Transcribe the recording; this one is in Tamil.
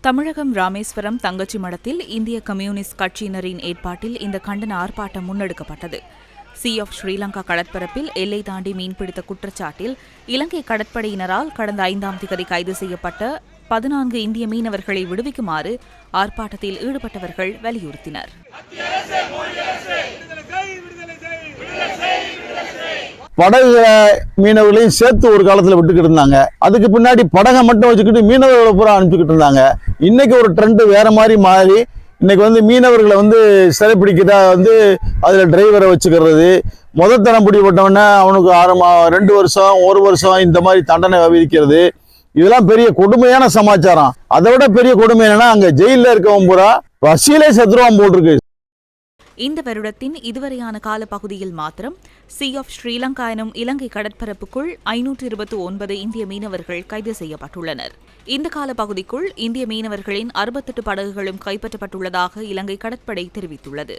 தமிழகம் ராமேஸ்வரம் தங்கச்சி மடத்தில் இந்திய கம்யூனிஸ்ட் கட்சியினரின் ஏற்பாட்டில் இந்த கண்டன ஆர்ப்பாட்டம் முன்னெடுக்கப்பட்டது. சி ஆஃப் ஸ்ரீலங்கா கடற்பரப்பில் எல்லை தாண்டி மீன்பிடித்த குற்றச்சாட்டில் இலங்கை கடற்படையினரால் கடந்த ஐந்தாம் திகதி கைது செய்யப்பட்ட பதினான்கு இந்திய மீனவர்களை விடுவிக்குமாறு ஆர்ப்பாட்டத்தில் ஈடுபட்டவர்கள் வலியுறுத்தினர். படகுல மீனவர்களையும் சேர்த்து ஒரு காலத்தில் விட்டுக்கிட்டு இருந்தாங்க. அதுக்கு பின்னாடி படகை மட்டும் வச்சுக்கிட்டு மீனவர்களை பூரா அனுப்பிச்சுக்கிட்டு இருந்தாங்க. இன்னைக்கு ஒரு ட்ரெண்டு வேற மாதிரி மாறி இன்னைக்கு வந்து மீனவர்களை வந்து சிறைப்பிடிக்கிறதா வந்து அதில் டிரைவரை வச்சுக்கிறது. முதல் தரம் பிடிப்பட்டவன அவனுக்கு ஆறு மா ரெண்டு வருஷம் ஒரு வருஷம் இந்த மாதிரி தண்டனை விதிக்கிறது. இதெல்லாம் பெரிய கொடுமையான சமாச்சாரம். அதை விட பெரிய கொடுமை என்னன்னா அங்கே ஜெயிலில் இருக்கவன் பூரா வசீலே செத்துருவான் போட்டிருக்கு இந்த வருடத்தின் இதுவரையான காலப்பகுதியில் மாத்திரம் சி ஆஃப் ஸ்ரீலங்கா எனும் இலங்கை கடற்பரப்புக்குள் ஐநூற்று இருபத்தி ஒன்பது இந்திய மீனவர்கள் கைது செய்யப்பட்டுள்ளனர். இந்த காலப்பகுதிக்குள் இந்திய மீனவர்களின் அறுபத்தெட்டு படகுகளும் கைப்பற்றப்பட்டுள்ளதாக இலங்கை கடற்படை தெரிவித்துள்ளது.